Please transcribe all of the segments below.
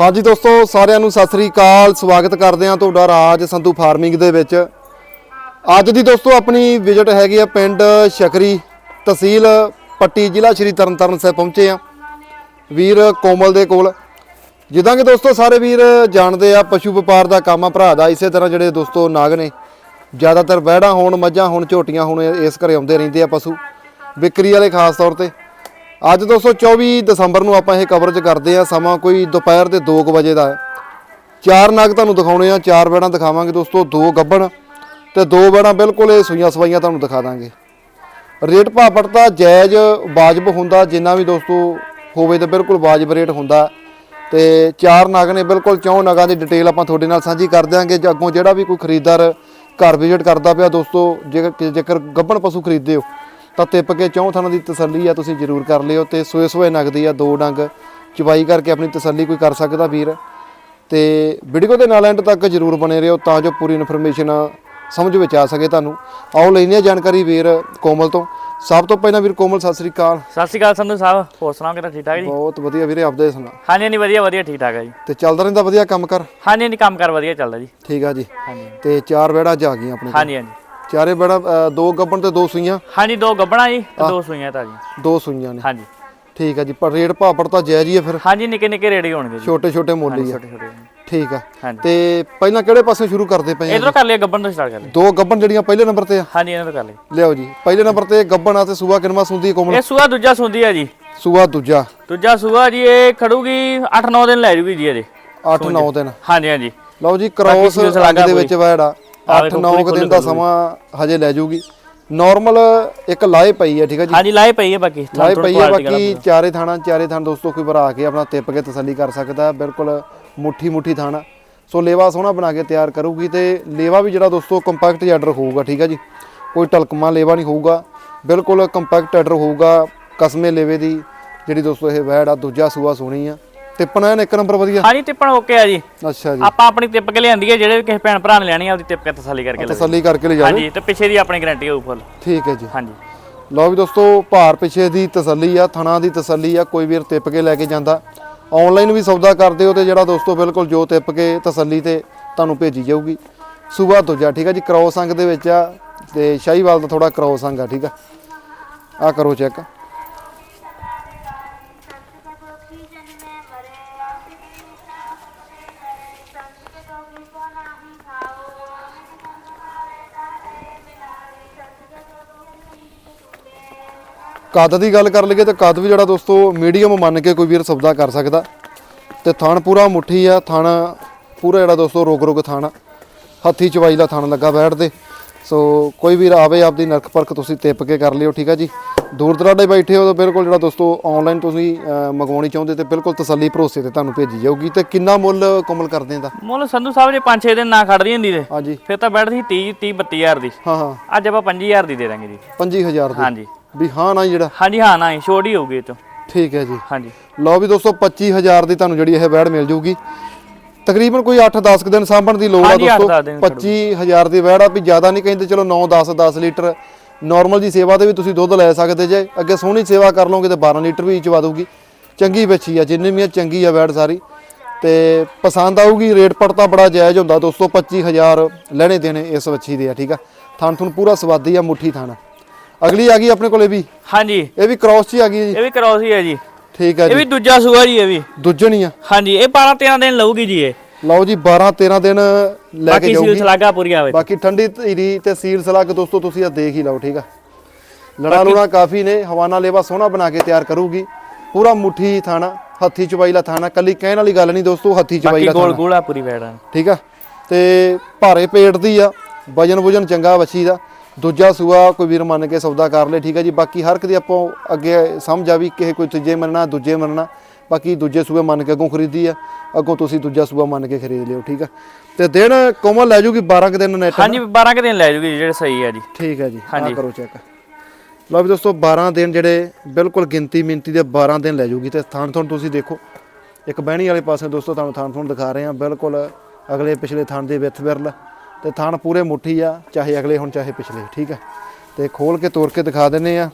ਹਾਂਜੀ ਦੋਸਤੋ, ਸਾਰਿਆਂ ਨੂੰ ਸਤਿ ਸ੍ਰੀ ਅਕਾਲ। ਸਵਾਗਤ ਕਰਦੇ ਹਾਂ ਤੁਹਾਡਾ ਰਾਜ ਸੰਧੂ ਫਾਰਮਿੰਗ ਦੇ ਵਿੱਚ। ਅੱਜ ਦੀ ਦੋਸਤੋ, ਆਪਣੀ ਵਿਜ਼ਿਟ ਹੈਗੀ ਆ ਪਿੰਡ ਸ਼ਕਰੀ ਤਹਿਸੀਲ ਪੱਟੀ ਜ਼ਿਲ੍ਹਾ ਸ਼੍ਰੀ ਤਰਨਤਾਰਨ ਸਾਹਿਬ ਪਹੁੰਚੇ ਆ ਵੀਰ ਕੋਮਲ ਦੇ ਕੋਲ। ਜਿੱਦਾਂ ਕਿ ਦੋਸਤੋ, ਸਾਰੇ ਵੀਰ ਜਾਣਦੇ ਆ, ਪਸ਼ੂ ਵਪਾਰ ਦਾ ਕੰਮ ਆ ਭਰਾ ਦਾ। ਇਸੇ ਤਰ੍ਹਾਂ ਜਿਹੜੇ ਦੋਸਤੋ ਨਾਗ ਨੇ, ਜ਼ਿਆਦਾਤਰ ਵਹਿੜਾਂ ਹੋਣ, ਮੱਝਾਂ ਹੋਣ, ਝੋਟੀਆਂ ਹੋਣ, ਇਸ ਘਰੇ ਆਉਂਦੇ ਰਹਿੰਦੇ ਆ ਪਸ਼ੂ। ਵਿਕਰੀ ਵਾਲੇ ਖਾਸ ਤੌਰ ਤੇ। ਅੱਜ ਦੋਸਤੋ 24 ਦਸੰਬਰ ਨੂੰ ਆਪਾਂ ਇਹ ਕਵਰੇਜ ਕਰਦੇ ਆ ਸਮਾਂ ਕੋਈ ਦੁਪਹਿਰ ਦੇ 2 ਵਜੇ ਦਾ ਹੈ। ਚਾਰ ਨਗ ਤੁਹਾਨੂੰ ਦਿਖਾਉਣੇ ਆ ਚਾਰ ਬੈੜਾਂ ਦਿਖਾਵਾਂਗੇ ਦੋਸਤੋ। ਦੋ ਗੱਬਣ ਤੇ ਦੋ ਬੈੜਾਂ ਬਿਲਕੁਲ ਇਹ ਸੂਈਆਂ ਸਵਾਈਆਂ ਤੁਹਾਨੂੰ ਦਿਖਾ ਦਾਂਗੇ। ਰੇਟ ਭਾਪੜ ਤਾਂ ਜਾਇਜ਼ ਵਾਜਬ ਹੁੰਦਾ। ਜਿੰਨਾ ਵੀ ਦੋਸਤੋ ਹੋਵੇ ਤਾਂ ਬਿਲਕੁਲ ਵਾਜਬ ਰੇਟ ਹੁੰਦਾ। ਤੇ ਚਾਰ ਨਗ ਨੇ ਬਿਲਕੁਲ ਚੌਂ ਨਗਾਂ ਦੀ ਡਿਟੇਲ ਆਪਾਂ ਤੁਹਾਡੇ ਨਾਲ ਸਾਂਝੀ ਕਰ ਦਿਆਂਗੇ। ਜੇ ਅੱਗੋਂ ਜਿਹੜਾ ਵੀ ਕੋਈ ਖਰੀਦਦਾਰ ਘਰ ਵਿਜ਼ਿਟ ਕਰਦਾ ਪਿਆ ਦੋਸਤੋ, ਜੇਕਰ ਜੇਕਰ ਗੱਬਣ ਪਸ਼ੂ ਖਰੀਦਦੇ ਹੋ ਤਾਂ ਤਿੱਪ ਕੇ ਚੌਂ ਥਾਂ ਦੀ ਤਸੱਲੀ ਆ ਤੁਸੀਂ ਜ਼ਰੂਰ ਕਰ ਲਿਓ ਤੇ ਸੋਏ ਸੋਏ ਨਗਦੀ ਆ ਦੋ ਡੰਗ ਚਵਾਈ ਕਰਕੇ ਆਪਣੀ ਤਸੱਲੀ ਕੋਈ ਕਰ ਸਕਦਾ ਵੀਰ। ਤੇ ਵੀਡੀਓ ਦੇ ਨਾਲ ਐਂਡ ਤੱਕ ਜਰੂਰ ਬਣੇ ਰਹੋ ਤਾਂ ਜੋ ਪੂਰੀ ਇਨਫੋਰਮੇਸ਼ਨ ਸਮਝ ਵਿੱਚ ਆ ਸਕੇ ਤੁਹਾਨੂੰ। ਆਓ ਲੈਂਦੇ ਹਾਂ ਜਾਣਕਾਰੀ ਵੀਰ ਕੋਮਲ ਤੋਂ। ਸਭ ਤੋਂ ਪਹਿਲਾਂ ਵੀਰ ਕੋਮਲ ਸਤਿ ਸ੍ਰੀ ਅਕਾਲ। ਸਤਿ ਸ਼੍ਰੀ ਅਕਾਲ ਸੰਧੂ ਸਾਹਿਬ ਹੋਰ ਸੁਣਾਓ ਕਿਦਾਂ ਠੀਕ ਠਾਕ ਜੀ? ਬਹੁਤ ਵਧੀਆ ਵੀਰੇ ਆਪਦੇ ਸੁਣਾ। ਹਾਂਜੀ ਹਾਂਜੀ ਵਧੀਆ ਵਧੀਆ ਠੀਕ ਠਾਕ ਹੈ ਜੀ। ਤੇ ਚੱਲਦਾ ਰਹਿੰਦਾ ਵਧੀਆ ਕੰਮ ਕਰ? ਹਾਂਜੀ ਹਾਂਜੀ ਕੰਮ ਕਰ ਵਧੀਆ ਚੱਲਦਾ ਜੀ। ਠੀਕ ਆ ਜੀ। ਹਾਂਜੀ ਤੇ ਚਾਰ ਵਿਹੜਾ ਜਾ ਗਈਆਂ ਆਪਣੇ। ਹਾਂਜੀ ਹਾਂਜੀ। ਚਾਰੇ ਅ, ਦੋ ਗੱਬਣ ਤੇ ਦੋ ਸੂਈਆਂ? ਹਾਂਜੀ ਦੋ ਗੱਬਣਾ ਜੀ ਤੇ ਦੋ ਸੂਈਆਂ ਤਾਂ ਜੀ। ਦੋ ਸੂਈਆਂ ਨੇ। ਹਾਂਜੀ। ਠੀਕ ਆ ਜੀ ਪਰ ਰੇਟ ਭਾਪੜ ਤਾਂ ਜਾਇਜ਼ ਹੀ ਆ ਫਿਰ। ਹਾਂਜੀ ਨਿੱਕੇ ਨਿੱਕੇ ਰੇੜੀ ਹੋਣਗੇ ਜੀ। ਛੋਟੇ ਛੋਟੇ ਮੁੱਲ ਆ। ਠੀਕ ਆ। ਤੇ ਪਹਿਲਾਂ ਕਿਹੜੇ ਪਾਸੇ ਸ਼ੁਰੂ ਕਰਦੇ ਪਏ ਆ ਇਧਰੋਂ ਕਰ ਲਿਆ ਗੱਬਣ ਤੋਂ ਸਟਾਰਟ ਕਰ ਲਿਆ ਦੋ ਗੱਬਣ ਜਿਹੜੀਆਂ ਪਹਿਲੇ ਨੰਬਰ ਤੇ ਆ? ਹਾਂਜੀ ਇਹਨਾਂ ਤੋਂ ਕਰ ਲਿਆ ਲਿਆਓ ਜੀ ਪਹਿਲੇ ਨੰਬਰ ਤੇ ਗੱਬਣ ਆ ਤੇ ਸੂਆ ਕਿਨਵਾ ਸੁੰਦੀ ਕੋਮਲ? ਇਹ ਸੂਆ ਦੂਜਾ ਸੁੰਦੀ ਹੈ ਜੀ। ਸੂਆ ਦੂਜਾ। ਦੂਜਾ ਸੂਆ ਜੀ ਇਹ ਖੜੂਗੀ 8-9 ਦਿਨ ਲੈ ਜੂਗੀ ਜੀ ਇਹਦੇ। 8-9 ਦਿਨ। ਹਾਂਜੀ ਹਾਂਜੀ। ਲਓ ਜੀ ਕ੍ਰੋਸ ਦੇ ਵਿੱਚ ਵੈੜਾ ਆਹ ਵੇਖੋ 8-9 ਦਿਨ ਦਾ ਸਮਾਂ ਹਜੇ ਲੈ ਜੂਗੀ। ਨਾਰਮਲ ਇੱਕ ਲਾਏ ਪਈ ਹੈ ਠੀਕ ਹੈ ਜੀ? ਹਾਂਜੀ ਲਾਏ ਪਈ ਹੈ ਬਾਕੀ ਲਾਏ ਪਈ ਹੈ ਬਾਕੀ ਚਾਰੇ ਥਾਣਾ ਚਾਰੇ ਥਾਣ ਦੋਸਤੋ ਕੋਈ ਭਰਾ ਕੇ ਆਪਣਾ ਤਿੱਪ ਕੇ ਤਸੱਲੀ ਕਰ ਸਕਦਾ ਬਿਲਕੁਲ ਮੁੱਠੀ ਮੁੱਠੀ ਥਾਣਾ। ਸੋ ਲੇਵਾ ਸੋਹਣਾ ਬਣਾ ਕੇ ਤਿਆਰ ਕਰੂਗੀ ਤੇ ਲੇਵਾ ਵੀ ਜਿਹੜਾ ਦੋਸਤੋ ਕੰਪੈਕਟ ਜੈਡਰ ਹੋਊਗਾ ਠੀਕ ਹੈ ਜੀ? ਕੋਈ ਟਲਕਮਾ ਲੇਵਾ ਨਹੀਂ ਹੋਊਗਾ ਬਿਲਕੁਲ ਕੰਪੈਕਟ ਐਡਰ ਹੋਊਗਾ ਕਸਮੇ ਲੇਵੇ ਦੀ ਜਿਹੜੀ ਦੋਸਤੋ ਇਹ ਵੈੜ ਆ ਦੂਜਾ ਸੂਆ ਸੋਹਣੀ ਆ। ਤਿੱਪਣਾ ਐਨ ਇੱਕ ਨੰਬਰ ਵਧੀਆ? ਹਾਂਜੀ ਟਿੱਪਣ ਓਕੇ ਆ ਜੀ। ਅੱਛਾ ਜੀ। ਆਪਾਂ ਆਪਣੀ ਟਿੱਪ ਕੇ ਲਿਆਂਦੀ ਹੈ ਜਿਹੜੇ ਕਿਸੇ ਭੈਣ ਭਰਾ ਨੇ ਲੈਣੀ ਆ ਉਹਦੀ ਟਿੱਪ ਕੇ ਤਸੱਲੀ ਕਰਕੇ ਲੈ ਤਸੱਲੀ ਕਰਕੇ ਲੈ ਹਾਂਜੀ ਤੇ ਪਿੱਛੇ ਦੀ ਆਪਣੀ ਗਾਰੰਟੀ ਹੋਊ ਫੁੱਲ ਠੀਕ ਹੈ ਜੀ। ਹਾਂਜੀ। ਲਓ ਵੀ ਦੋਸਤੋ ਭਾਰ ਪਿੱਛੇ ਦੀ ਤਸੱਲੀ ਆ ਥਣਾ ਦੀ ਤਸੱਲੀ ਆ ਕੋਈ ਵੀਰ ਤਿੱਪ ਕੇ ਲੈ ਕੇ ਜਾਂਦਾ। ਆਨਲਾਈਨ ਵੀ ਸੌਦਾ ਕਰਦੇ ਹੋ ਤੇ ਜਿਹੜਾ ਦੋਸਤੋ ਬਿਲਕੁਲ ਜੋ ਤਿੱਪ ਕੇ ਤਸੱਲੀ ਤੇ ਤੁਹਾਨੂੰ ਭੇਜੀ ਜਾਊਗੀ। ਸੂਬਾ ਦੂਜਾ ਠੀਕ ਆ ਜੀ ਕ੍ਰੋਸ ਅੰਗ ਦੇ ਵਿੱਚ ਆ ਤੇ ਸ਼ਾਹੀਵਾਲ ਦਾ ਥੋੜਾ ਕ੍ਰੋਸ ਅੰਗ ਆ ਠੀਕ ਆ। ਆ ਕਰੋ ਚੈੱਕ ਕੱਦ ਦੀ ਗੱਲ ਕਰ ਲਈਏ ਤੇ ਕੱਦ ਵੀ ਜਿਹੜਾ ਦੋਸਤੋ ਮੀਡੀਅਮ ਮੰਨ ਕੇ ਕੋਈ ਵੀਰ ਸੌਦਾ ਕਰ ਸਕਦਾ। ਤੇ ਥਣ ਪੂਰਾ ਮੁੱਠੀ ਆ, ਥਣ ਪੂਰਾ ਜਿਹੜਾ ਦੋਸਤੋ ਰੋਗ ਰੋਗ ਥਣ ਆ। ਹੱਥੀ ਚਵਾਈ ਦਾ ਥਣ ਲੱਗਾ ਬੈਠਦੇ ਸੋ ਕੋਈ ਵੀਰ ਆਵੇ ਆਪਦੀ ਨਰਖ ਪਰਖ ਤੁਸੀਂ ਤਿੱਪ ਕੇ ਕਰ ਲਿਓ, ਠੀਕ ਆ ਜੀ? ਦੂਰ ਦਰਾਡੇ ਬੈਠੇ ਹੋ ਤਾਂ ਬਿਲਕੁਲ ਜਿਹੜਾ ਦੋਸਤੋ ਆਨਲਾਈਨ ਤੁਸੀਂ ਮੰਗਵਾਉਣੀ ਚਾਹੁੰਦੇ ਤੇ ਬਿਲਕੁਲ ਤਸੱਲੀ ਭਰੋਸੇ ਤੇ ਤੁਹਾਨੂੰ ਭੇਜੀ ਜਾਊਗੀ। ਤੇ ਕਿੰਨਾ ਮੁੱਲ ਕੋਮਲ ਕਰਦੇ ਦਾ ਮੁੱਲ ਸੰਧੂ ਸਾਹਿਬ ਜੇ 5-6 ਦਿਨ ਨਾ ਖੜਦੀ ਹੁੰਦੀ ਤੇ ਹਾਂਜੀ। ਫਿਰ ਤਾਂ ਬੈਠਦੀ 30 30 32000 ਦੀ। ਹਾਂ ਹਾਂ। ਅੱਜ ਆਪਾਂ 25000 ਦੀ ਦੇ ਦਾਂਗੇ ਜੀ। 25000 ਦੀ? ਹਾਂਜੀ। ਵੀ ਹਾਂ ਨਾ ਜਿਹੜਾ? ਹਾਂਜੀ ਹਾਂ ਨਾ ਛੋਟ ਹੀ ਹੋਊਗੀ ਇਹ ਤੋਂ। ਠੀਕ ਹੈ ਜੀ। ਹਾਂਜੀ। ਲਓ ਵੀ ਦੋਸਤੋ 25000 ਦੀ ਤੁਹਾਨੂੰ ਜਿਹੜੀ ਇਹ ਬੈੜ ਮਿਲ ਜੂਗੀ। ਤਕਰੀਬਨ ਕੋਈ 8-10 ਦਿਨ ਸਾਂਭਣ ਦੀ ਲੋੜ ਆ ਦੋਸਤੋ। ਦਸ ਦਿਨ 25000 ਦੀ ਬੈੜ ਆ ਵੀ ਜ਼ਿਆਦਾ ਨਹੀਂ ਕਹਿੰਦੇ ਚਲੋ 9-10 10 ਲੀਟਰ ਨਾਰਮਲ ਦੀ ਸੇਵਾ ਤੇ ਵੀ ਤੁਸੀਂ ਦੁੱਧ ਲੈ ਸਕਦੇ ਜੇ। ਅੱਗੇ ਸੋਹਣੀ ਸੇਵਾ ਕਰ ਲਓਗੇ ਤੇ 12 ਲੀਟਰ ਵੀ ਚਵਾ ਦੂਗੀ ਚੰਗੀ ਬੱਚੀ ਆ ਜਿੰਨੀ ਵੀ ਚੰਗੀ ਆ ਬੈੜ ਸਾਰੀ। ਤੇ ਪਸੰਦ ਆਊਗੀ ਰੇਟ ਪੜਤਾ ਬੜਾ ਜਾਇਜ਼ ਹੁੰਦਾ। ਦੋਸਤੋ 25000 ਲੈਣੇ ਦੇਣੇ ਇਸ ਬੱਚੀ ਦੇ ਆ ਠੀਕ ਆ? ਥਣ ਥਣ ਪੂਰਾ ਸਵਾਦੀ ਆ ਮੁੱਠੀ ਥਣ। ਅਗਲੀ ਆ ਗਈ ਆਪਣੇ ਕੋਲੇ ਵੀ? ਹਾਂਜੀ। ਇਹ ਵੀ ਕ੍ਰਾਸ ਚ ਹੀ ਆ ਗਈ ਜੀ? ਇਹ ਵੀ ਕ੍ਰੋਸ ਹੀ ਹੈ ਜੀ। ਠੀਕ ਆ ਇਹ ਜੀ। ਵੀ ਦੂਜਾ ਸੂਆ ਜੀ ਇਹ ਵੀ। ਦੂਜਣ ਆ। ਹਾਂਜੀ ਇਹ 12 13 ਦਿਨ ਲਊਗੀ ਜੀ ਇਹ। ਲਓ ਜੀ 12 13 ਦਿਨ ਲੈ ਕੇ ਬਾਕੀ ਸੀਲ ਜਾਊਗੀ। ਸਲਾਗਾ ਪੂਰੀ ਆਵੇ ਬਾਕੀ ਠੰਡੀ ਧੀਰੀ ਤੇ ਸੀਲ ਸਲੱਗ ਦੋਸਤੋ ਤੁਸੀਂ ਆ ਦੇਖ ਹੀ ਲਓ ਠੀਕ ਆ? ਲੜਾ ਲੂਣਾ ਕਾਫੀ ਨੇ ਹਵਾਨਾ ਲੇਵਾ ਸੋਹਣਾ ਬਣਾ ਕੇ ਤਿਆਰ ਕਰੂਗੀ। ਪੂਰਾ ਮੁੱਠੀ ਥਾਣਾ ਹੱਥੀ ਚਵਾਈ ਲਾ ਥਾਣਾ ਕੱਲੀ ਕਹਿਣ ਵਾਲੀ ਗੱਲ ਨਹੀਂ ਦੋਸਤੋ ਹੱਥੀ ਚਵਾਈ ਬਾਕੀ ਗੋਲ ਥਾਣਾ। ਗੋਲਾ ਪੂਰੀ ਬੈਠਾ ਠੀਕ ਆ? ਤੇ ਭਾਰੇ ਪੇਟ ਦੀ ਆ ਵਜਨ ਵਜਨ ਚੰਗਾ ਵੱਛੀ ਦਾ। ਦੂਜਾ ਸੂਆ ਕੋਈ ਵੀਰ ਮੰਨ ਕੇ ਸੌਦਾ ਕਰ ਲੇ ਠੀਕ ਆ ਜੀ। ਬਾਕੀ ਹਰ ਇੱਕ ਦੀ ਆਪਾਂ ਅੱਗੇ ਸਮਝ ਆ ਵੀ ਕਿਸੇ ਕੋਈ ਤੀਜੇ ਮੰਨਣਾ ਦੂਜੇ ਮੰਨਣਾ। ਬਾਕੀ ਦੂਜੇ ਸੂਏ ਮੰਨ ਕੇ ਅੱਗੋਂ ਖਰੀਦੀ ਆ ਅੱਗੋਂ ਤੁਸੀਂ ਦੂਜਾ ਸੂਆ ਮੰਨ ਕੇ ਖਰੀਦ ਲਿਓ ਠੀਕ ਆ? ਤੇ ਦਿਨ ਕੋਮਲ ਲੈ ਜੂਗੀ 12 ਕੁ ਦਿਨ ਨੈਟ ਹਾਂਜੀ 12 ਕੁ ਦਿਨ ਲੈ ਜੂਗੀ ਜਿਹੜੇ ਸਹੀ ਹੈ ਜੀ। ਠੀਕ ਹੈ ਜੀ ਆ ਹਾਂਜੀ। ਕਰੋ ਚੈੱਕ ਲਓ ਵੀ ਦੋਸਤੋ 12 ਦਿਨ ਜਿਹੜੇ ਬਿਲਕੁਲ ਗਿਣਤੀ ਮਿੰਤੀ ਦੇ 12 ਦਿਨ ਲੈ ਜੂਗੀ ਤੇ ਥਾਣ ਥਣ ਤੁਸੀਂ ਦੇਖੋ ਇੱਕ ਬਹਿਣੀ ਵਾਲੇ ਪਾਸੇ ਦੋਸਤੋ ਤੁਹਾਨੂੰ ਥਾਣ ਥਣ ਦਿਖਾ ਰਹੇ ਹਾਂ ਬਿਲਕੁਲ ਅਗਲੇ ਪਿਛਲੇ ਥਾਣ ਦੇ ਵਿੱਚ ਵਿਰਲ ਤੇ ਥਾਣ ਪੂਰੇ ਮੁੱਠੀ ਆ ਚਾਹੇ ਅਗਲੇ ਹੁਣ ਚਾਹੇ ਪਿਛਲੇ ਠੀਕ ਹੈ ਤੇ ਖੋਲ ਕੇ ਤੋੜ ਕੇ ਦਿਖਾ ਦਿੰਨੇ ਆ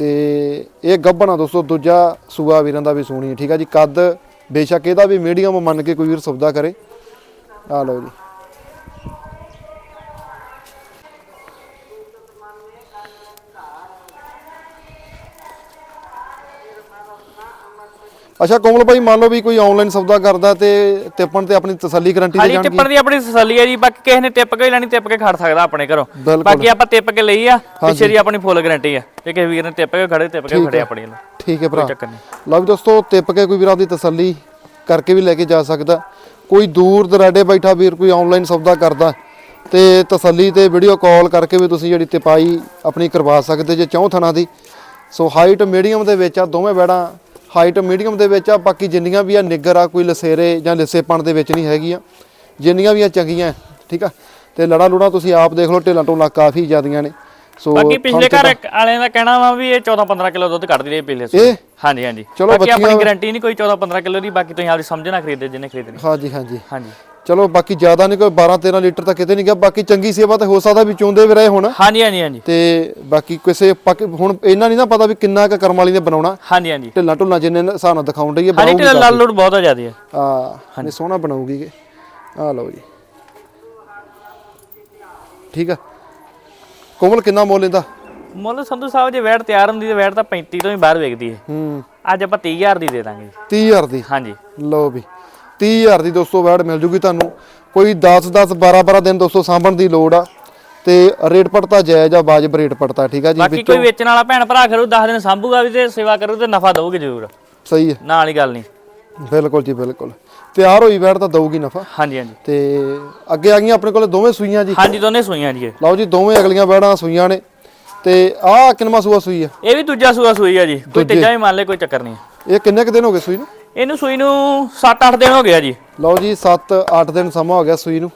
ਤੇ ਇਹ ਗੱਭਣਾ ਦੋਸਤੋ, ਦੂਜਾ ਸੂਆ ਵੀਰਾਂ ਦਾ ਵੀ ਸੋਹਣੀ ਠੀਕ ਆ ਜੀ, ਕੱਦ ਬੇਸ਼ੱਕ ਇਹਦਾ ਵੀ ਮੀਡੀਅਮ ਮੰਨ ਕੇ ਕੋਈ ਵੀਰ ਸੌਦਾ ਕਰੇ। ਆ ਲਓ ਜੀ। ਅੱਛਾ ਕੋਮਲ ਭਾਈ ਮੰਨ ਲਓ ਵੀ ਕੋਈ ਆਨਲਾਈਨ ਸੌਦਾ ਕਰਦਾ ਤੇ ਤਿੱਪਣ ਤੇ ਆਪਣੀ ਤਸੱਲੀ ਗਾਰੰਟੀ ਦੇ ਹਾਂਜੀ ਜਾਣਗੇ। ਟਿੱਪਣ ਦੀ ਆਪਣੀ ਤਸੱਲੀ ਹੈ ਜੀ ਬਾਕੀ ਕਿਸੇ ਨੇ ਟਿੱਪ ਕੇ ਲੈਣੀ ਟਿੱਪ ਕੇ ਖੜ ਸਕਦਾ ਆਪਣੇ ਘਰੋਂ। ਬਿਲਕੁਲ। ਬਾਕੀ ਆਪਾਂ ਟਿੱਪ ਕੇ ਲਈ ਆ ਪਿੱਛੇ ਦੀ ਆਪਣੀ ਫੁੱਲ ਗਾਰੰਟੀ ਆ। ਤੇ ਕਿਸੇ ਵੀਰ ਨੇ ਟਿੱਪ ਕੇ ਖੜੇ ਟਿੱਪ ਕੇ ਖੜੇ ਆਪਣੀ ਨੂੰ ਠੀਕ ਹੈ ਭਰਾ। ਚੱਕਰ ਨਹੀਂ। ਲਓ ਵੀ ਦੋਸਤੋ ਤਿੱਪ ਕੇ ਕੋਈ ਵੀਰ ਆਪਦੀ ਤਸੱਲੀ ਕਰਕੇ ਵੀ ਲੈ ਕੇ ਜਾ ਸਕਦਾ। ਕੋਈ ਦੂਰ ਦਰਾਡੇ ਬੈਠਾ ਵੀਰ ਕੋਈ ਆਨਲਾਈਨ ਸੌਦਾ ਕਰਦਾ ਤੇ ਤਸੱਲੀ ਤੇ ਵੀਡੀਓ ਕਾਲ ਕਰਕੇ ਵੀ ਤੁਸੀਂ ਜਿਹੜੀ ਤਿਪਾਈ ਆਪਣੀ ਕਰਵਾ ਸਕਦੇ ਜੇ ਚੌਂ ਥਣਾ ਦੀ। ਸੋ ਹਾਈਟ ਮੀਡੀਅਮ ਦੇ ਵਿੱਚ ਆ ਦੋਵੇਂ ਬੈੜਾਂ ਹਾਈਟ ਮੀਡੀਅਮ ਦੇ ਵਿੱਚ ਆ ਬਾਕੀ ਜਿੰਨੀਆਂ ਵੀ ਆ ਨਿੱਗਰ ਆ ਕੋਈ ਲਸੇਰੇ ਜਾਂ ਲਿੱਸੇਪਣ ਦੇ ਵਿੱਚ ਨਹੀਂ ਹੈਗੀਆਂ ਜਿੰਨੀਆਂ ਵੀ ਆ ਚੰਗੀਆਂ ਠੀਕ ਆ? ਤੇ ਲੜਾ ਲੂੜਾ ਤੁਸੀਂ ਆਪ ਦੇਖ ਲਓ ਢਿੱਲਾਂ ਢੋਲਾਂ ਕਾਫੀ ਜ਼ਿਆਦੀਆਂ ਨੇ। ਸੋ ਬਾਕੀ ਪਿਛਲੇ ਘਰ ਵਾਲਿਆਂ ਦਾ ਕਹਿਣਾ ਵਾ ਵੀ ਇਹ 14 15 ਕਿਲੋ ਦੁੱਧ ਕੱਢਦੀ ਰਹੀ ਪਿਛਲੇ ਸਾਲ। ਹਾਂਜੀ ਹਾਂਜੀ। ਚਲੋ ਬਾਕੀ ਆਪਣੀ ਬੱਚੀਆਂ- ਗਾਰੰਟੀ ਨਹੀਂ ਕੋਈ 14 15 ਕਿਲੋ ਦੀ ਬਾਕੀ ਤੁਸੀਂ ਆਪਦੀ ਸਮਝ ਨਾ ਖਰੀਦੇ ਜਿਹਨੇ ਖਰੀਦਣੀ। ਹਾਂਜੀ ਹਾਂਜੀ। ਹਾਂਜੀ। ਚਲੋ ਬਾਕੀ ਜ਼ਿਆਦਾ ਨਹੀਂ ਕੋਈ 12 13 ਲੀਟਰ ਤਾਂ ਕਿਤੇ ਨਹੀਂ ਗਿਆ ਬਾਕੀ ਚੰਗੀ ਸੇਵਾ ਤਾਂ ਹੋ ਸਕਦਾ ਵੀ ਚੋਂਦੇ ਵੀ ਰਹੇ ਹੁਣ। ਹਾਂਜੀ ਹਾਂਜੀ ਹਾਂਜੀ। ਤੇ ਬਾਕੀ ਕਿਸੇ ਪੱਕ ਹੁਣ ਇਹਨਾਂ ਨਹੀਂ ਨਾ ਪਤਾ ਵੀ ਕਿੰਨਾ ਕੁ ਕਰਮ ਵਾਲੀ ਨੇ ਬਣਾਉਣਾ। ਹਾਂਜੀ ਹਾਂਜੀ। ਢਿੱਲਾਂ ਢੁੱਲਾਂ ਜਿੰਨੇ ਨੇ ਹਿਸਾਬ ਨਾਲ ਦਿਖਾਉਣ ਡਈ ਹੈ ਹਾਂਜੀ ਲਾਲ ਲੋਡ ਬਹੁਤ ਆ ਜ਼ਿਆਦੀ ਹੈ ਆ ਨੇ ਸੋਹਣਾ ਬਣਾਉਗੀ ਆ ਲਓ ਜੀ। ਠੀਕ ਆ। ਕੋਮਲ ਕਿੰਨਾ ਮੁੱਲ ਇਹਦਾ? ਮੁੱਲ ਸੰਧੂ ਸਾਹਿਬ ਜੇ ਵੈਟ ਤਿਆਰ ਹੁੰਦੀ ਤੇ ਵੈਟ ਤਾਂ 35 ਤੋਂ ਹੀ ਬਾਹਰ ਵੇਚਦੀ ਹੈ ਹੂੰ। ਅੱਜ ਆਪਾਂ 30000 ਦੀ ਦੇ ਦਾਂਗੇ। ਜੀ। 30000 ਦੀ? ਹਾਂਜੀ। ਲਓ ਵੀ। 30000 ਦੀ ਦੋਸਤੋ ਵੈੜ ਮਿਲ ਜੂਗੀ ਤੁਹਾਨੂੰ। ਕੋਈ 10 10 12 12 ਦਿਨ ਦੋਸਤੋ ਸਾਂਭਣ ਦੀ ਲੋੜ ਆ। ਤੇ ਰੇਟ ਪੜਤਾ ਜਾਇਜ਼ ਆ ਵਾਜਬ ਰੇਟ ਪੜਤਾ ਠੀਕ ਆ ਜੀ ਬਾਕੀ ਕੋਈ ਵੇਚਣ ਵਾਲਾ ਭੈਣ ਭਰਾ ਕਰੂ 10 ਦਿਨ ਸੰਭੂਗਾ ਵੀ ਤੇ ਸੇਵਾ ਕਰੂ ਤੇ ਨਫਾ ਦਊਗੇ ਜ਼ਰੂਰ। ਸਹੀ ਹੈ ਨਾਲ ਹੀ ਗੱਲ ਨਹੀਂ। ਬਿਲਕੁਲ ਜੀ ਬਿਲਕੁਲ। ਤਿਆਰ ਹੋਈ ਵੈੜ ਤਾਂ ਦਊਗੀ ਨਫਾ। ਹਾਂਜੀ ਹਾਂਜੀ। ਤੇ ਅੱਗੇ ਆ ਗਈਆਂ ਆਪਣੇ ਕੋਲੇ ਦੋਵੇਂ ਸੂਈਆਂ ਜੀ। ਹਾਂਜੀ ਦੋਨੇ ਸੂਈਆਂ ਜੀ। ਲਓ ਜੀ ਦੋਵੇਂ ਅਗਲੀਆਂ ਵੈੜਾਂ ਸੂਈਆਂ ਨੇ। ਤੇ ਆਹ ਕਿੰਨਵਾਂ ਸੂਆ ਸੂਈ ਆ? ਇਹ ਵੀ ਦੂਜਾ ਸੂਆ ਸੂਈ ਆ ਜੀ। ਕੋਈ ਤੀਜਾ ਵੀ ਮੰਨ ਲੈ ਕੋਈ ਚੱਕਰ ਨਹੀਂ। ਹੈ। ਇਹ ਕਿੰਨੇ ਕੁ ਦਿਨ ਹੋ ਗਏ ਸੂਈ ਨੂੰ? ਇਹਨੂੰ ਸੂਈ ਨੂੰ 7-8 ਦਿਨ ਹੋ ਗਿਆ ਜੀ। ਲਓ ਜੀ 7-8 ਦਿਨ ਸਮਾਂ ਹੋ ਗਿਆ ਸੂਈ ਨੂੰ।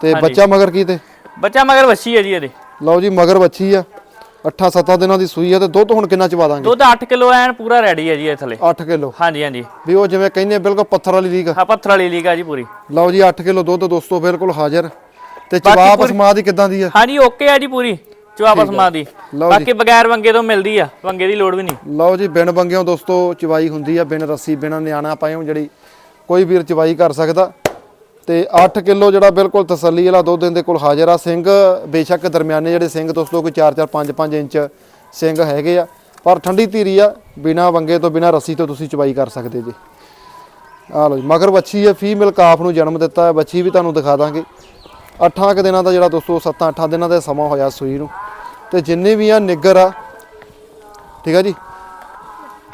ਤੇ ਬੱਚਾ ਮਗਰ ਕੀ ਤੇ? ਬੱਚਾ ਮਗਰ ਵੱਛੀ ਹੈ ਜੀ ਇਹਦੇ। ਲਓ ਜੀ ਮਗਰ ਬੱਚੀ ਆ। 8-7 ਦਿਨਾਂ ਦੀ ਸੂਈ ਆ ਤੇ ਦੁੱਧ ਹੁਣ ਕਿੰਨਾ ਚਵਾ ਦਾਂਗੇ? ਦੁੱਧ 8 ਕਿਲੋ ਐਨ ਪੂਰਾ ਰੈਡੀ ਹੈ ਜੀ ਇਹ ਥੱਲੇ। 8 ਕਿਲੋ। ਹਾਂਜੀ ਹਾਂਜੀ। ਵੀ ਉਹ ਜਿਵੇਂ ਕਹਿੰਦੇ ਆ, ਬਿਲਕੁਲ ਪੱਥਰ ਵਾਲੀ ਲੀਕ ਆ। ਆ ਪੱਥਰ ਵਾਲੀ ਲੀਗਾ ਜੀ ਪੂਰੀ। ਲਓ ਜੀ 8 ਕਿਲੋ ਦੁੱਧ ਦੋਸਤੋ ਬਿਲਕੁਲ ਹਾਜ਼ਰ। ਤੇ ਜਵਾਬ ਸਮਾ ਦੀ ਕਿੱਦਾਂ ਦੀ ਆ? ਹਾਂਜੀ ਓਕੇ ਆ ਜੀ ਪੂਰੀ। ਚੁਆਪਸ ਮਾਂ ਦੀ। ਲਓ ਬਾਕੀ ਬਗੈਰ ਵੰਗੇ ਤੋਂ ਮਿਲਦੀ ਆ ਵੰਗੇ ਦੀ ਲੋੜ ਵੀ ਨਹੀਂ। ਲਓ ਜੀ ਬਿਨ ਬੰਗਿਓ ਦੋਸਤੋ ਚਵਾਈ ਹੁੰਦੀ ਆ ਬਿਨ ਰੱਸੀ ਬਿਨ ਨਿਆਣਾ ਪਾਇਓ ਜਿਹੜੀ ਕੋਈ ਵੀਰ ਚਵਾਈ ਕਰ ਸਕਦਾ। ਤੇ 8 ਕਿਲੋ ਜਿਹੜਾ ਬਿਲਕੁਲ ਤਸੱਲੀ ਵਾਲਾ ਦੁੱਧ ਇਹਦੇ ਕੋਲ ਹਾਜ਼ਰ ਆ। ਸਿੰਘ ਬੇਸ਼ੱਕ ਦਰਮਿਆਨੇ ਜਿਹੜੇ ਸਿੰਘ ਦੋਸਤੋ ਕੋਈ 4-4 5-5 ਇੰਚ ਸਿੰਘ ਹੈਗੇ ਆ। ਪਰ ਠੰਡੀ ਧੀਰੀ ਆ ਬਿਨਾ ਵੰਗੇ ਤੋਂ ਬਿਨਾ ਰੱਸੀ ਤੋਂ ਤੁਸੀਂ ਚਵਾਈ ਕਰ ਸਕਦੇ ਜੀ। ਆ ਲਓ ਜੀ ਮਗਰ ਬੱਚੀ ਹੈ ਫੀਮੇਲ ਕਾਫ ਨੂੰ ਜਨਮ ਦਿੱਤਾ ਹੈ। ਬੱਚੀ ਵੀ ਤੁਹਾਨੂੰ ਦਿਖਾ ਦਾਂਗੇ। 8 ਕੁ ਦਿਨਾਂ ਦਾ ਜਿਹੜਾ ਦੋਸਤੋ 7-8 ਦਿਨਾਂ ਦਾ ਸਮਾਂ ਹੋਇਆ ਸੂਈ ਨੂੰ। ਤੇ ਜਿੰਨੇ ਵੀ ਆ ਨਿੱਗਰ ਆ, ਠੀਕ ਆ ਜੀ?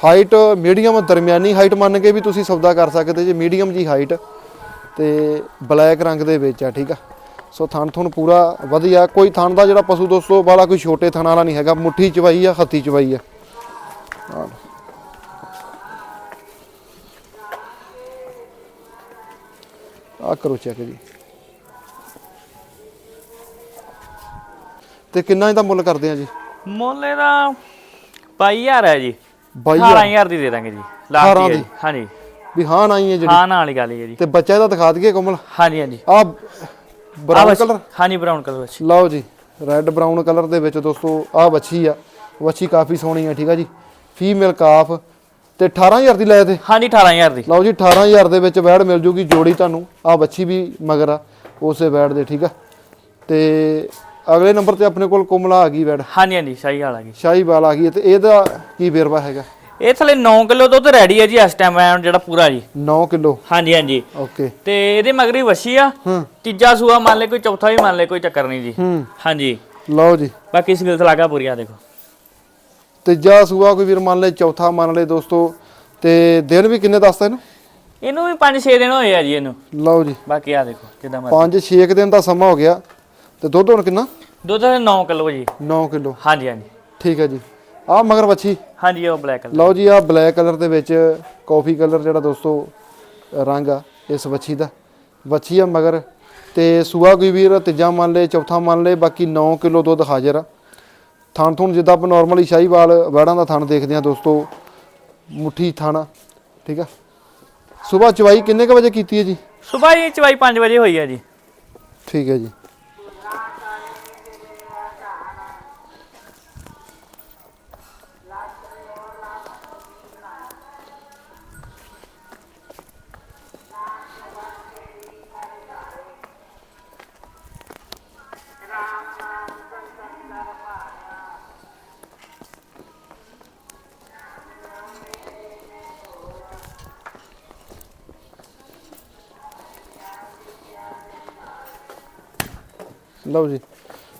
ਹਾਈਟ ਮੀਡੀਅਮ ਦਰਮਿਆਨੀ ਹਾਈਟ ਮੰਨ ਕੇ ਵੀ ਤੁਸੀਂ ਸੌਦਾ ਕਰ ਸਕਦੇ ਜੇ ਮੀਡੀਅਮ ਜੀ ਹਾਈਟ ਤੇ ਬਲੈਕ ਰੰਗ ਦੇ ਵਿੱਚ ਆ, ਠੀਕ ਆ? ਸੋ ਥਣ ਥਣ ਪੂਰਾ ਵਧੀਆ। ਕੋਈ ਥਣ ਦਾ ਜਿਹੜਾ ਪਸ਼ੂ ਦੋਸਤੋ ਵਾਲਾ ਕੋਈ ਛੋਟੇ ਥਣ ਵਾਲਾ ਨਹੀਂ ਹੈਗਾ। ਮੁੱਠੀ ਚਵਾਈ ਆ, ਹੱਥੀ ਚਵਾਈ ਆ। ਆਹ। ਕਰੋ ਚੈੱਕ ਜੀ। ਤੇ ਕਿੰਨਾ ਇਹਦਾ ਮੁੱਲ ਕਰਦੇ ਆ ਜੀ? ਮੁੱਲ ਇਹਦਾ 22000 ਹੈ ਜੀ। 22000 18000 ਦੀ ਦੇ ਦਾਂਗੇ ਜੀ ਲਾਸਟ 18 ਹੀ ਹੈ ਦੀ। ਜੀ ਹਾਂਜੀ। ਵੀ ਹਾਂ ਨਾ ਹੀ ਹੈ ਜਿਹੜੀ? ਹਾਂ ਨਾਲ ਵਾਲੀ ਗੱਲ ਹੀ ਹੈ ਜੀ। ਤੇ ਬੱਚਾ ਇਹਦਾ ਦਿਖਾ ਦਈਏ ਕੋਮਲ? ਹਾਂਜੀ ਹਾਂਜੀ। ਆ ਬਰਾਊਨ ਕਲਰ ਹਾਂਜੀ ਬਰਾਊਨ ਕਲਰ ਵਿੱਚ ਲਓ ਜੀ ਰੈੱਡ ਬਰਾਊਨ ਕਲਰ ਦੇ ਵਿੱਚ ਦੋਸਤੋ ਆ ਵੱਛੀ ਆ। ਵੱਛੀ ਕਾਫੀ ਸੋਹਣੀ ਆ ਠੀਕ ਆ ਜੀ? ਫੀਮੇਲ ਕਾਫ ਤੇ 18000 ਦੀ ਲੈ ਤੇ? ਹਾਂਜੀ 18000 ਦੀ। ਲਓ ਜੀ 18000 ਦੇ ਵਿੱਚ ਵੈੜ ਮਿਲ ਜੂਗੀ ਜੋੜੀ ਤੁਹਾਨੂੰ। ਆ ਵੱਛੀ ਵੀ ਮਗਰ ਆ ਉਸੇ ਵੈੜ ਦੇ ਠੀਕ ਆ? ਤੇ ਅਗਲੇ ਨੰਬਰ ਤੇ ਆਪਣੇ ਕੋਲ ਕੋਮਲਾ ਆ ਗਈ ਵੈੜ। ਹਾਂਜੀ ਹਾਂਜੀ ਸਹੀ ਹਾਲ ਆ ਗਈ। ਸ਼ਾਹੀਵਾਲ ਆ ਗਈ ਤੇ ਇਹਦਾ ਕੀ ਵੇਰਵਾ ਹੈਗਾ? ਇਹ ਥਲੇ 9 ਕਿਲੋ ਦੁੱਧ ਰੈਡੀ ਹੈ ਜੀ ਇਸ ਟਾਈਮ ਐਨ ਜਿਹੜਾ ਪੂਰਾ ਜੀ। 9 ਕਿਲੋ? ਹਾਂਜੀ ਹਾਂਜੀ। ਓਕੇ। ਤੇ ਇਹਦੇ ਮਗਰੀ ਵੱਛੀ ਆ। ਤੀਜਾ ਸੂਆ ਮੰਨ ਲੈ ਕੋਈ ਚੌਥਾ ਵੀ ਮੰਨ ਲੈ ਕੋਈ ਚੱਕਰ ਨਹੀਂ ਜੀ। ਹੂੰ। ਹਾਂਜੀ। ਲਓ ਜੀ। ਬਾਕੀ ਸਕਿਲਸ ਲਾਗਾ ਪੂਰੀ ਆ ਦੇਖੋ। ਤੀਜਾ ਸੂਆ ਕੋਈ ਵੀਰ ਮੰਨ ਲੈ ਚੌਥਾ ਮੰਨ ਲੈ ਦੋਸਤੋ। ਤੇ ਦਿਨ ਵੀ ਕਿੰਨੇ ਦੱਸਦਾ ਇਹਨੂੰ? ਇਹਨੂੰ ਵੀ 5-6 ਦਿਨ ਹੋਏ ਆ ਜੀ ਇਹਨੂੰ। ਲਓ ਜੀ। ਬਾਕੀ ਆ ਦੇਖੋ ਜਿੱਦਾਂ ਮਰਜ਼ੀ। 5-6 ਦਿਨ ਦਾ ਸਮਾਂ ਹੋ ਗਿਆ। ਤੇ ਦੁੱਧ ਹੁਣ ਕਿੰਨਾ? ਦੁੱਧ 9 ਕਿਲੋ ਜੀ। 9 ਕਿਲੋ। ਹਾਂਜੀ ਹਾਂਜੀ। ਠੀਕ ਹੈ ਜੀ। ਆਹ ਮਗਰ ਵੱਛੀ ਹਾਂਜੀ ਉਹ ਬਲੈਕ ਕਲਰ ਲਓ ਜੀ ਆਹ ਬਲੈਕ ਕਲਰ ਦੇ ਵਿੱਚ ਕਾਫੀ ਕਲਰ ਜਿਹੜਾ ਦੋਸਤੋ ਰੰਗ ਆ ਇਸ ਵੱਛੀ ਦਾ। ਵੱਛੀ ਆ ਮਗਰ ਤੇ ਸੂਆ ਕੋਈ ਵੀਰ ਤੀਜਾ ਮੰਨ ਲੈ ਚੌਥਾ ਮੰਨ ਲੈ ਬਾਕੀ 9 ਕਿਲੋ ਦੁੱਧ ਹਾਜ਼ਰ ਆ। ਥਣ ਥੁਣ ਜਿੱਦਾਂ ਆਪਾਂ ਨਾਰਮਲੀ ਸ਼ਾਹੀਵਾਲ ਵੜਾਂ ਦਾ ਥਣ ਦੇਖਦੇ ਆ ਦੋਸਤੋ ਮੁੱਠੀ ਥਣ ਠੀਕ ਆ। ਸਵੇਰ ਚਵਾਈ ਕਿੰਨੇ ਕ ਵਜੇ ਕੀਤੀ ਹੈ ਜੀ? ਸਵੇਰ ਹੀ ਚਵਾਈ 5 ਵਜੇ ਹੋਈ ਆ ਜੀ। ਠੀਕ ਹੈ ਜੀ। ਲਓ ਜੀ।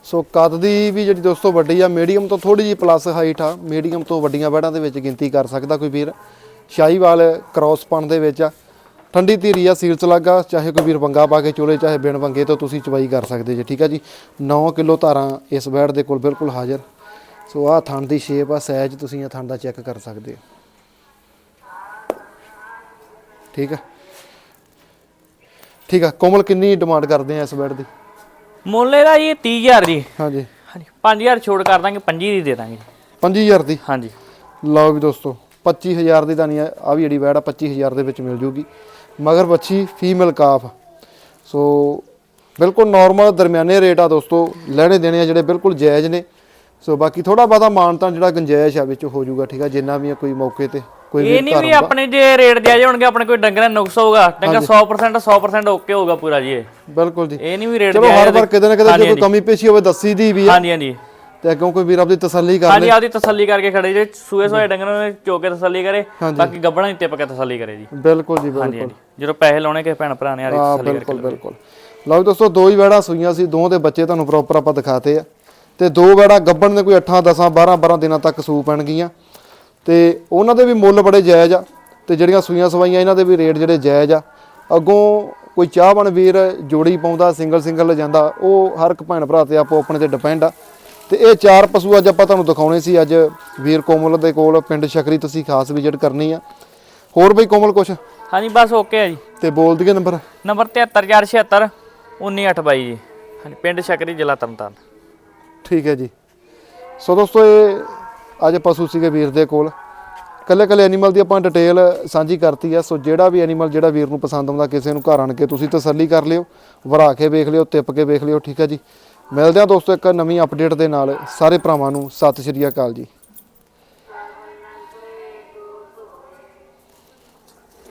ਸੋ ਕੱਦ ਦੀ ਵੀ ਜਿਹੜੀ ਦੋਸਤੋ ਵੱਡੀ ਆ ਮੀਡੀਅਮ ਤੋਂ ਥੋੜੀ ਜਿਹੀ ਪਲੱਸ ਹਾਈਟ ਆ ਮੀਡੀਅਮ ਤੋਂ ਵੱਡੀਆਂ ਬੈੜਾਂ ਦੇ ਵਿੱਚ ਗਿਣਤੀ ਕਰ ਸਕਦਾ ਕੋਈ ਵੀਰ। ਸ਼ਾਹੀਵਾਲ ਕ੍ਰਾਸ ਪਣ ਦੇ ਵਿੱਚ ਆ। ਠੰਡੀ ਧੀਰੀ ਆ ਸੀਲਸ ਲੱਗਾ ਚਾਹੇ ਕੋਈ ਵੀਰ ਬੰਗਾ ਪਾ ਕੇ ਚੋਲੇ, ਚਾਹੇ ਬਿਨ ਵੰਗੇ ਤੋਂ ਤੁਸੀਂ ਚਵਾਈ ਕਰ ਸਕਦੇ ਜੇ, ਠੀਕ ਆ ਜੀ। 9 ਕਿਲੋ ਧਾਰਾਂ ਇਸ ਬੈੜ ਦੇ ਕੋਲ ਬਿਲਕੁਲ ਹਾਜ਼ਰ। ਸੋ ਆਹ ਥਣ ਦੀ ਸ਼ੇਪ ਆ ਸਾਈਜ਼ ਤੁਸੀਂ ਇਹ ਥਣ ਦਾ ਚੈੱਕ ਕਰ ਸਕਦੇ ਹੋ। ਠੀਕ ਆ? ਠੀਕ ਆ, ਕੋਮਲ ਕਿੰਨੀ ਡਿਮਾਂਡ ਕਰਦੇ ਆ ਇਸ ਬੈਡ ਦੀ? ਮੁੱਲ ਇਹਦਾ ਜੀ 30000 ਜੀ। ਹਾਂਜੀ। ਹਾਂਜੀ 5000 ਛੋੜ ਕਰ ਦਾਂਗੇ 25 ਦੀ ਦੇ ਦਾਂਗੇ 25000 ਦੀ? ਹਾਂਜੀ। ਲਓ ਵੀ ਦੋਸਤੋ 25000 ਦੀ ਤਾਂ ਨਹੀਂ ਆ ਵੀ ਜਿਹੜੀ ਬੈਡ ਆ 25000 ਦੇ ਵਿੱਚ ਮਿਲ ਜੂਗੀ। ਮਗਰ ਬੱਚੀ ਫੀਮੇਲ ਕਾਫ ਸੋ ਬਿਲਕੁਲ ਨਾਰਮਲ ਦਰਮਿਆਨੇ ਰੇਟ ਆ ਦੋਸਤੋ ਲੈਣੇ ਦੇਣੇ ਆ ਜਿਹੜੇ ਬਿਲਕੁਲ ਜਾਇਜ਼ ਨੇ। ਸੋ ਬਾਕੀ ਥੋੜਾ ਬਾਤਾ ਮਾਨਤਾ ਜਿਹੜਾ ਗੁੰਜਾਇਸ਼ ਆ ਵਿੱਚ ਹੋ ਜਾਊਗਾ ਠੀਕ ਆ ਜਿੰਨਾ ਵੀ ਆ ਕੋਈ ਮੌਕੇ ਤੇ। ਕੋਈ ਇਹ ਨਹੀਂ ਵੀ ਆਪਣੇ ਜੇ ਰੇਟ ਜਾਇਜ਼ ਹੋਣਗੇ ਆਪਣੇ ਕੋਈ ਡੰਗਰ ਦਾ ਨੁਕਸ ਹੋਊਗਾ ਡੰਗਰ 100% 100% ਓਕੇ ਹੋਊਗਾ ਪੂਰਾ ਜੀ ਇਹ। ਬਿਲਕੁਲ ਜੀ। ਇਹ ਨਹੀਂ ਵੀ ਰੇਟ ਚਲੋ ਹਰ ਵਾਰ ਕਿਤੇ ਨਾ ਕਿਤੇ ਜੇ ਕੋਈ ਕਮੀ ਪੇਸ਼ੀ ਹੋਵੇ ਦੱਸੀ ਦੀ ਵੀ ਆ। ਹਾਂਜੀ ਹਾਂਜੀ। ਤੇ ਅੱਗੋਂ ਕੋਈ ਵੀਰ ਆਪਦੀ ਤਸੱਲੀ ਕਰ ਹਾਂਜੀ ਆਪਦੀ ਤਸੱਲੀ ਕਰਕੇ ਖੜੇ ਜੇ ਸੂਏ ਸੋਏ ਡੰਗਰ ਨੂੰ ਚੋ ਕੇ ਤਸੱਲੀ ਕਰੇ ਬਾਕੀ ਗੱਬਣਾ ਹੀ ਟਿਪ ਕੇ ਤਸੱਲੀ ਕਰੇ ਜੀ। ਬਿਲਕੁਲ ਜੀ ਬਿਲਕੁਲ। ਜਦੋਂ ਪੈਸੇ ਲਾਉਣੇ ਕਿਸੇ ਭੈਣ ਭਰਾ ਨੇ ਹਾਂ ਤਸੱਲੀ ਬਿਲਕੁਲ ਬਿਲਕੁਲ। ਲਓ ਦੋਸਤੋ ਦੋ ਹੀ ਵੈੜਾਂ ਸੂਈਆਂ ਸੀ ਦੋਹਾਂ ਦੇ ਬੱਚੇ ਤੁਹਾਨੂੰ ਪ੍ਰੋਪਰ ਆਪਾਂ ਦਿਖਾਤੇ ਆ। ਤੇ ਦੋ ਵੈੜਾਂ ਗੱਬਣ ਦੇ ਕੋਈ 8 10 12 12 ਦਿਨਾਂ ਤੱਕ ਸੂ ਪੈਣਗੀਆਂ। ਤੇ ਉਹਨਾਂ ਦੇ ਵੀ ਮੁੱਲ ਬੜੇ ਜਾਇਜ਼ ਆ ਤੇ ਜਿਹੜੀਆਂ ਸੂਈਆਂ ਸਵਾਈਆਂ ਇਹਨਾਂ ਦੇ ਵੀ ਰੇਟ ਜਿਹੜੇ ਜਾਇਜ਼ ਆ। ਅੱਗੋਂ ਕੋਈ ਚਾਹਵਣ ਵੀਰ ਜੋੜੀ ਪਾਉਂਦਾ ਸਿੰਗਲ ਸਿੰਗਲ ਜਾਂਦਾ ਉਹ ਹਰ ਇੱਕ ਭੈਣ ਭਰਾ ਤੇ ਆਪੋ ਆਪਣੇ ਤੇ ਡਿਪੈਂਡ ਆ। ਤੇ ਇਹ ਚਾਰ ਪਸ਼ੂ ਅੱਜ ਆਪਾਂ ਤੁਹਾਨੂੰ ਦਿਖਾਉਣੇ ਸੀ ਅੱਜ ਵੀਰ ਕੋਮਲ ਦੇ ਕੋਲ ਪਿੰਡ ਸ਼ਕਰੀ ਤੁਸੀਂ ਖਾਸ ਵਿਜ਼ਿਟ ਕਰਨੀ ਆ। ਹੋਰ ਬਈ ਕੋਮਲ ਕੁਛ? ਹਾਂਜੀ ਬਸ ਓਕੇ ਆ ਜੀ। ਤੇ ਬੋਲ ਦਈਏ ਨੰਬਰ ਨੰਬਰ 73476 19822 ਜੀ। ਹਾਂਜੀ ਪਿੰਡ ਸ਼ਕਰੀ ਜ਼ਿਲ੍ਹਾ ਤਰਨਤਾਰਨ। ਠੀਕ ਹੈ ਜੀ। ਸੋ ਦੋਸਤੋ ਇਹ ਅੱਜ ਪਸ਼ੂ ਸੀਗੇ ਵੀਰ ਦੇ ਕੋਲ। ਕੱਲੇ ਕੱਲੇ ਐਨੀਮਲ ਦੀ ਆਪਾਂ ਡਿਟੇਲ ਸਾਂਝੀ ਕਰਤੀ ਆ। ਸੋ ਜਿਹੜਾ ਵੀ ਐਨੀਮਲ ਜਿਹੜਾ ਵੀਰ ਨੂੰ ਪਸੰਦ ਆਉਂਦਾ, ਕਿਸੇ ਨੂੰ ਘਰ ਆਣ ਕੇ ਤੁਸੀਂ ਤਸੱਲੀ ਕਰ ਲਿਓ, ਵਰਾ ਕੇ ਵੇਖ ਲਿਓ, ਤਿੱਪ ਕੇ ਵੇਖ ਲਿਓ, ਠੀਕ ਹੈ ਜੀ। ਮਿਲਦੇ ਆ ਦੋਸਤੋ ਇੱਕ ਨਵੀਂ ਅਪਡੇਟ ਦੇ ਨਾਲ। ਸਾਰੇ ਭਰਾਵਾਂ ਨੂੰ ਸਤਿ ਸ਼੍ਰੀ ਅਕਾਲ ਜੀ।